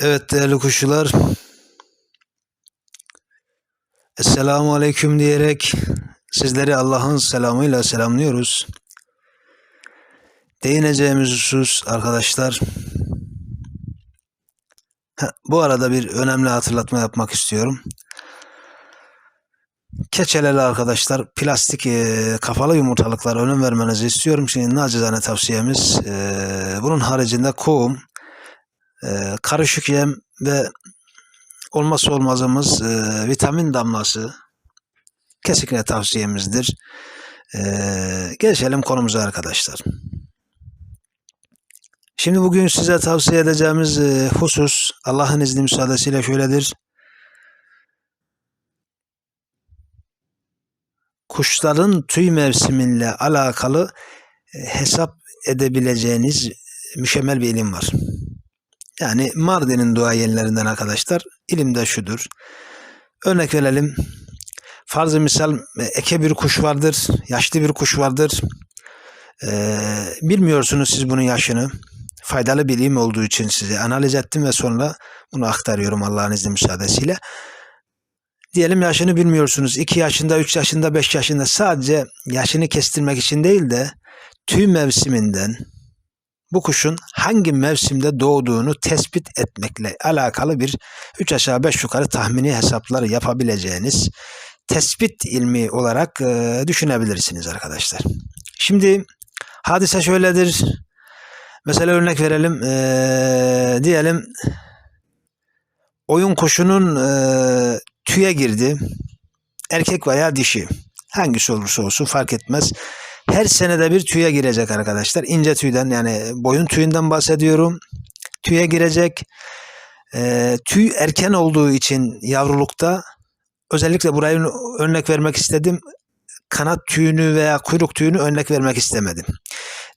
Evet değerli kuşçular. Esselamu Aleyküm diyerek sizleri Allah'ın selamıyla selamlıyoruz. Değineceğimiz husus arkadaşlar. Bu arada bir önemli hatırlatma yapmak istiyorum. Keçeleli arkadaşlar plastik e, kafalı yumurtalıklara önem vermenizi istiyorum. Şimdi nacizane tavsiyemiz e, bunun haricinde kum, karışık yem ve olmazsa olmazımız e, vitamin damlası kesinlikle tavsiyemizdir. E, geçelim konumuza arkadaşlar. Şimdi bugün size tavsiye edeceğimiz e, husus Allah'ın izni müsaadesiyle şöyledir. Kuşların tüy mevsiminle alakalı e, hesap edebileceğiniz mükemmel bir ilim var. Yani Mardin'in duayenlerinden arkadaşlar. İlim de şudur. Örnek verelim. Farz-ı misal e, eke bir kuş vardır. Yaşlı bir kuş vardır. Ee, bilmiyorsunuz siz bunun yaşını. Faydalı bir ilim olduğu için size analiz ettim ve sonra bunu aktarıyorum Allah'ın izni müsaadesiyle. Diyelim yaşını bilmiyorsunuz. 2 yaşında, 3 yaşında, 5 yaşında sadece yaşını kestirmek için değil de tüy mevsiminden, bu kuşun hangi mevsimde doğduğunu tespit etmekle alakalı bir 3 aşağı 5 yukarı tahmini hesapları yapabileceğiniz tespit ilmi olarak e, düşünebilirsiniz arkadaşlar. Şimdi hadise şöyledir. Mesela örnek verelim. E, diyelim oyun kuşunun e, tüye girdi. Erkek veya dişi. Hangisi olursa olsun fark etmez her senede bir tüye girecek arkadaşlar. İnce tüyden yani boyun tüyünden bahsediyorum. Tüye girecek. E, tüy erken olduğu için yavrulukta özellikle burayı örnek vermek istedim. Kanat tüyünü veya kuyruk tüyünü örnek vermek istemedim.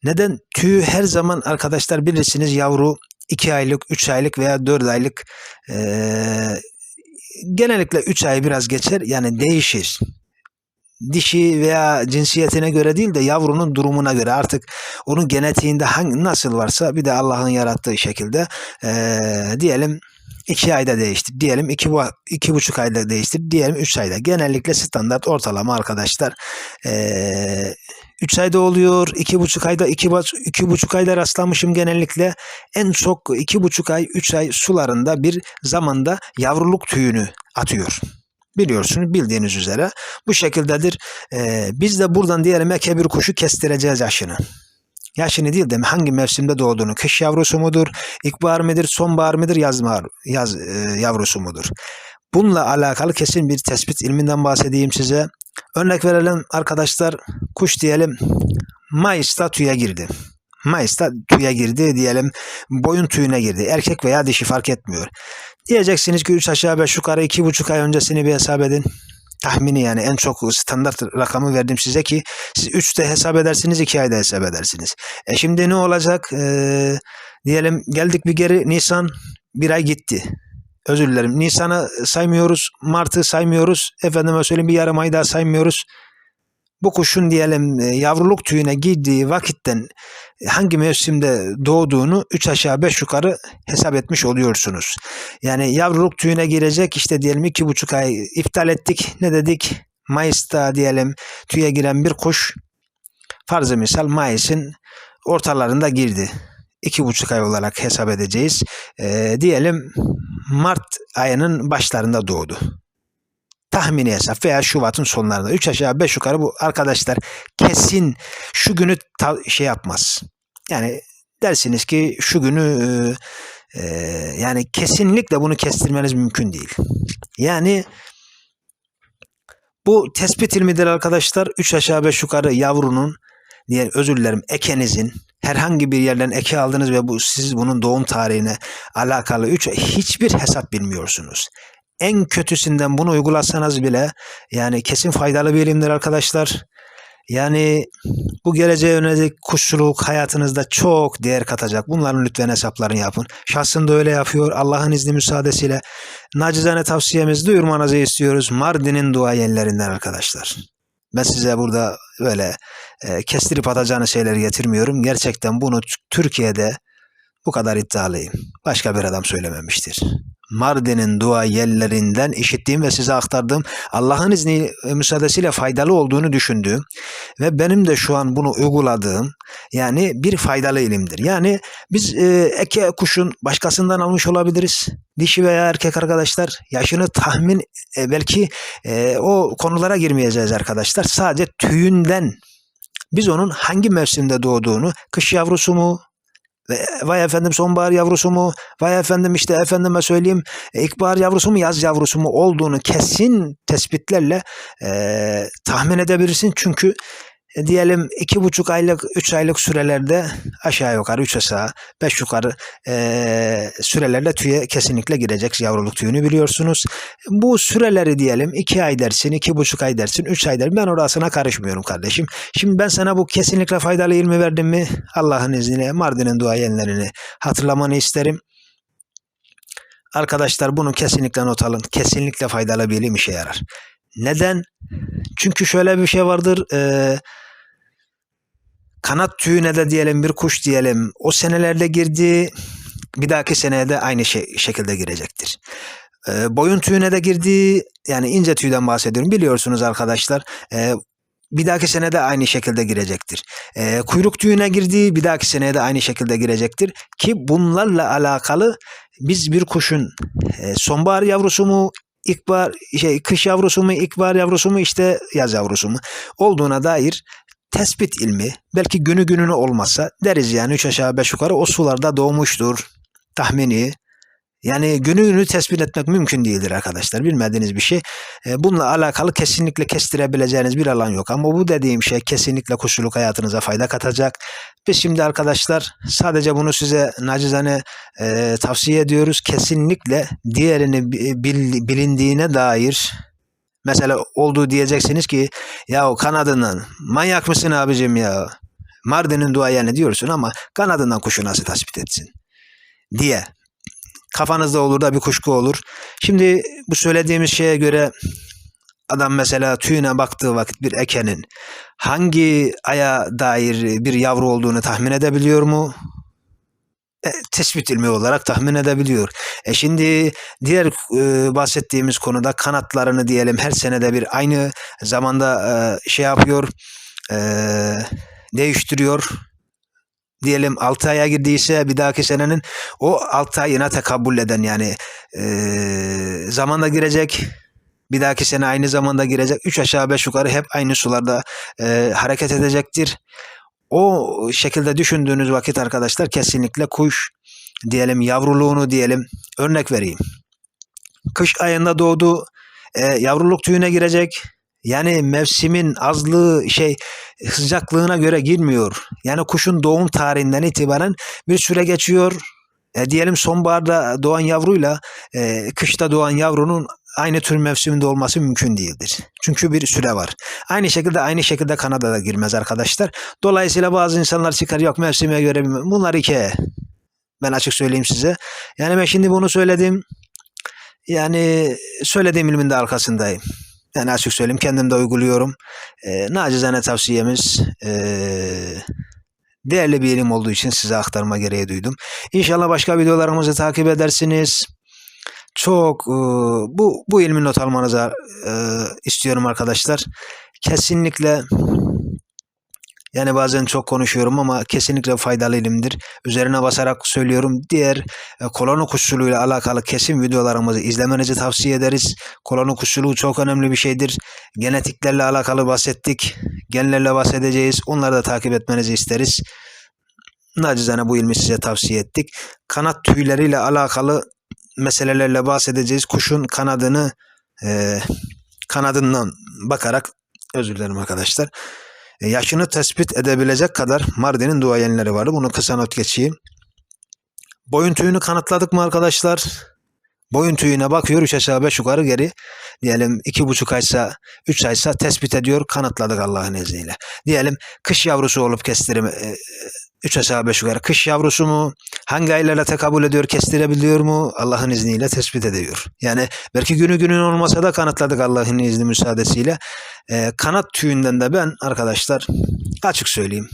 Neden? Tüy her zaman arkadaşlar bilirsiniz yavru 2 aylık, 3 aylık veya 4 aylık e, genellikle 3 ay biraz geçer yani değişir dişi veya cinsiyetine göre değil de yavrunun durumuna göre artık onun genetiğinde hangi nasıl varsa bir de Allah'ın yarattığı şekilde e, diyelim iki ayda değiştir. Diyelim iki, iki buçuk ayda değiştir. Diyelim üç ayda. Genellikle standart ortalama arkadaşlar. E, üç ayda oluyor. iki buçuk ayda iki, iki buçuk ayda rastlamışım genellikle. En çok iki buçuk ay, üç ay sularında bir zamanda yavruluk tüyünü atıyor biliyorsunuz bildiğiniz üzere bu şekildedir. Ee, biz de buradan diyelim eke bir kuşu kestireceğiz yaşını. Yaşını değil de hangi mevsimde doğduğunu, kış yavrusu mudur, ilkbahar mıdır, sonbahar mıdır, yaz, yaz e, yavrusu mudur? Bununla alakalı kesin bir tespit ilminden bahsedeyim size. Örnek verelim arkadaşlar, kuş diyelim Mayıs'ta tüye girdi. Mayıs'ta tüye girdi diyelim boyun tüyüne girdi. Erkek veya dişi fark etmiyor. Diyeceksiniz ki 3 aşağı 5 yukarı 2,5 ay öncesini bir hesap edin. Tahmini yani en çok standart rakamı verdim size ki siz 3'te hesap edersiniz 2 ayda hesap edersiniz. E şimdi ne olacak? Ee, diyelim geldik bir geri Nisan bir ay gitti. Özür dilerim. Nisan'ı saymıyoruz. Mart'ı saymıyoruz. Efendime söyleyeyim bir yarım ay daha saymıyoruz bu kuşun diyelim e, yavruluk tüyüne girdiği vakitten e, hangi mevsimde doğduğunu 3 aşağı 5 yukarı hesap etmiş oluyorsunuz. Yani yavruluk tüyüne girecek işte diyelim 2,5 ay iptal ettik. Ne dedik? Mayıs'ta diyelim tüye giren bir kuş farzı misal Mayıs'ın ortalarında girdi. iki buçuk ay olarak hesap edeceğiz. E, diyelim Mart ayının başlarında doğdu tahmini hesap veya Şubat'ın sonlarında 3 aşağı 5 yukarı bu arkadaşlar kesin şu günü şey yapmaz. Yani dersiniz ki şu günü e, yani kesinlikle bunu kestirmeniz mümkün değil. Yani bu tespit ilmidir arkadaşlar. 3 aşağı 5 yukarı yavrunun diye özür dilerim ekenizin herhangi bir yerden eke aldınız ve bu siz bunun doğum tarihine alakalı 3 hiçbir hesap bilmiyorsunuz en kötüsünden bunu uygulasanız bile yani kesin faydalı bir ilimdir arkadaşlar. Yani bu geleceğe yönelik kuşçuluk hayatınızda çok değer katacak. Bunların lütfen hesaplarını yapın. Şahsın da öyle yapıyor. Allah'ın izni müsaadesiyle. Nacizane tavsiyemizi duyurmanızı istiyoruz. Mardin'in duayenlerinden arkadaşlar. Ben size burada böyle e, kestirip atacağınız şeyleri getirmiyorum. Gerçekten bunu Türkiye'de Bu kadar iddialıyım. Başka bir adam söylememiştir. Mardin'in dua yerlerinden işittiğim ve size aktardığım Allah'ın izni müsaadesiyle faydalı olduğunu düşündüğüm ve benim de şu an bunu uyguladığım yani bir faydalı ilimdir. Yani biz e, eke kuşun başkasından almış olabiliriz. Dişi veya erkek arkadaşlar yaşını tahmin e, belki e, o konulara girmeyeceğiz arkadaşlar. Sadece tüyünden biz onun hangi mevsimde doğduğunu, kış yavrusu mu, vay efendim sonbahar yavrusu mu, vay efendim işte efendime söyleyeyim e, ilkbahar yavrusu mu, yaz yavrusu mu olduğunu kesin tespitlerle e, tahmin edebilirsin. Çünkü e, diyelim iki buçuk aylık, üç aylık sürelerde aşağı yukarı, üç aşağı, beş yukarı e, sürelerde tüye kesinlikle girecek yavruluk tüyünü biliyorsunuz. Bu süreleri diyelim iki ay dersin, iki buçuk ay dersin, üç ay dersin. Ben orasına karışmıyorum kardeşim. Şimdi ben sana bu kesinlikle faydalı ilmi verdim mi Allah'ın izniyle Mardin'in duayenlerini hatırlamanı isterim. Arkadaşlar bunu kesinlikle not alın. Kesinlikle faydalı bir ilim işe yarar. Neden? Çünkü şöyle bir şey vardır. Eee kanat tüyüne de diyelim bir kuş diyelim o senelerde girdi bir dahaki seneye de aynı şey, şekilde girecektir. Ee, boyun tüyüne de girdi yani ince tüyden bahsediyorum biliyorsunuz arkadaşlar. Ee, bir dahaki sene de aynı şekilde girecektir. Ee, kuyruk tüyüne girdi bir dahaki seneye de aynı şekilde girecektir. Ki bunlarla alakalı biz bir kuşun e, sonbahar yavrusu mu ilkbahar şey kış yavrusu mu ilkbahar yavrusu mu işte yaz yavrusu mu olduğuna dair tespit ilmi belki günü gününe olmasa deriz yani üç aşağı beş yukarı o sularda doğmuştur tahmini. Yani günü günü tespit etmek mümkün değildir arkadaşlar. Bilmediğiniz bir şey. E, bununla alakalı kesinlikle kestirebileceğiniz bir alan yok. Ama bu dediğim şey kesinlikle kuşçuluk hayatınıza fayda katacak. Biz şimdi arkadaşlar sadece bunu size nacizane e, tavsiye ediyoruz. Kesinlikle diğerini bil, bilindiğine dair Mesela olduğu diyeceksiniz ki ya kanadından manyak mısın abicim ya? Mardin'in duayeni diyorsun ama kanadından kuşu nasıl tespit etsin? Diye. Kafanızda olur da bir kuşku olur. Şimdi bu söylediğimiz şeye göre adam mesela tüyüne baktığı vakit bir ekenin hangi aya dair bir yavru olduğunu tahmin edebiliyor mu? e, tespit ilmi olarak tahmin edebiliyor. E şimdi diğer e, bahsettiğimiz konuda kanatlarını diyelim her senede bir aynı zamanda e, şey yapıyor, e, değiştiriyor. Diyelim 6 aya girdiyse bir dahaki senenin o 6 ayına tekabbül eden yani e, zamanda girecek bir dahaki sene aynı zamanda girecek. 3 aşağı 5 yukarı hep aynı sularda e, hareket edecektir o şekilde düşündüğünüz vakit arkadaşlar kesinlikle kuş diyelim yavruluğunu diyelim örnek vereyim. Kış ayında doğdu e, yavruluk tüyüne girecek. Yani mevsimin azlığı şey sıcaklığına göre girmiyor. Yani kuşun doğum tarihinden itibaren bir süre geçiyor. E, diyelim sonbaharda doğan yavruyla e, kışta doğan yavrunun aynı tür mevsiminde olması mümkün değildir. Çünkü bir süre var. Aynı şekilde aynı şekilde Kanada'da girmez arkadaşlar. Dolayısıyla bazı insanlar çıkar yok mevsime göre bunlar iki. Ben açık söyleyeyim size. Yani ben şimdi bunu söyledim. Yani söylediğim ilmin arkasındayım. Yani açık söyleyeyim kendim de uyguluyorum. E, nacizane tavsiyemiz e, değerli bir ilim olduğu için size aktarma gereği duydum. İnşallah başka videolarımızı takip edersiniz çok e, bu bu ilmi not almanızı e, istiyorum arkadaşlar. Kesinlikle yani bazen çok konuşuyorum ama kesinlikle faydalı ilimdir. Üzerine basarak söylüyorum. Diğer e, koloni kuşçuluğuyla alakalı kesin videolarımızı izlemenizi tavsiye ederiz. Koloni kuşçuluğu çok önemli bir şeydir. Genetiklerle alakalı bahsettik. Genlerle bahsedeceğiz. Onları da takip etmenizi isteriz. Nacizane bu ilmi size tavsiye ettik. Kanat tüyleriyle alakalı meselelerle bahsedeceğiz. Kuşun kanadını e, kanadından bakarak özür dilerim arkadaşlar. E, yaşını tespit edebilecek kadar Mardin'in duayenleri vardı. Bunu kısa not geçeyim. Boyun tüyünü kanıtladık mı arkadaşlar? Boyun tüyüne bakıyor 3 aşağı 5 yukarı geri. Diyelim 2,5 aysa 3 aysa tespit ediyor kanıtladık Allah'ın izniyle. Diyelim kış yavrusu olup kestirim e, 3 aşağı 5 yukarı kış yavrusu mu? Hangi aylarla tekabül ediyor, kestirebiliyor mu? Allah'ın izniyle tespit ediyor. Yani belki günü günün olmasa da kanıtladık Allah'ın izni müsaadesiyle. Ee, kanat tüyünden de ben arkadaşlar açık söyleyeyim.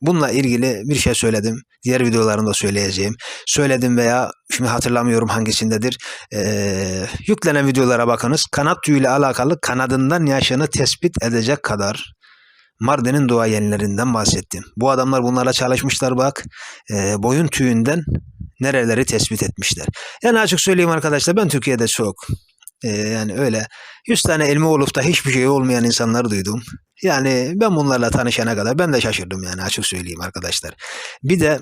bununla ilgili bir şey söyledim. Diğer videolarımda söyleyeceğim. Söyledim veya şimdi hatırlamıyorum hangisindedir. Ee, yüklenen videolara bakınız. Kanat tüyüyle alakalı kanadından yaşını tespit edecek kadar Mardin'in duayenlerinden bahsettim. Bu adamlar bunlarla çalışmışlar bak. Ee, boyun tüyünden nereleri tespit etmişler. Yani açık söyleyeyim arkadaşlar ben Türkiye'de çok e, yani öyle 100 tane ilmi olup da hiçbir şey olmayan insanlar duydum. Yani ben bunlarla tanışana kadar ben de şaşırdım yani açık söyleyeyim arkadaşlar. Bir de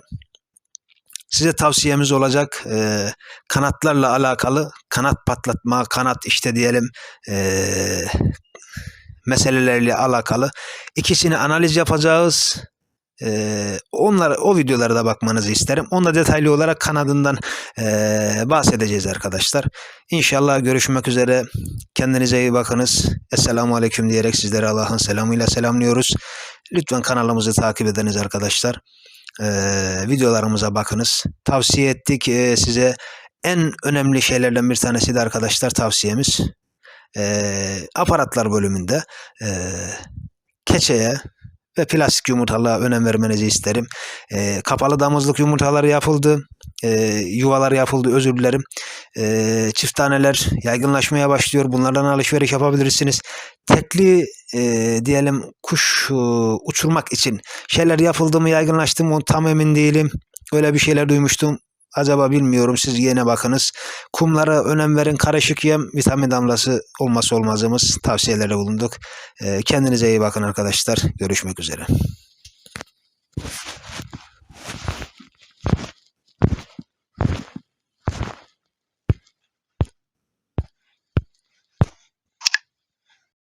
size tavsiyemiz olacak e, kanatlarla alakalı kanat patlatma, kanat işte diyelim e, meselelerle alakalı ikisini analiz yapacağız. Ee, onlar o videolara da bakmanızı isterim. Onda detaylı olarak kanadından ee, bahsedeceğiz arkadaşlar. İnşallah görüşmek üzere. Kendinize iyi bakınız. Esselamu Aleyküm diyerek sizleri Allah'ın selamıyla selamlıyoruz. Lütfen kanalımızı takip ediniz arkadaşlar. Ee, videolarımıza bakınız. Tavsiye ettik ee, size. En önemli şeylerden bir tanesi de arkadaşlar tavsiyemiz. Ee, aparatlar bölümünde ee, keçeye ve plastik yumurtalığa önem vermenizi isterim. Ee, kapalı damızlık yumurtaları yapıldı. Ee, yuvalar yapıldı özür dilerim. Ee, çift taneler yaygınlaşmaya başlıyor. Bunlardan alışveriş yapabilirsiniz. Tekli e, diyelim kuş e, uçurmak için şeyler yapıldı mı yaygınlaştı mı tam emin değilim. Öyle bir şeyler duymuştum. Acaba bilmiyorum siz yine bakınız. Kumlara önem verin. Karışık yem vitamin damlası olması olmazımız tavsiyelerde bulunduk. Ee, kendinize iyi bakın arkadaşlar. Görüşmek üzere.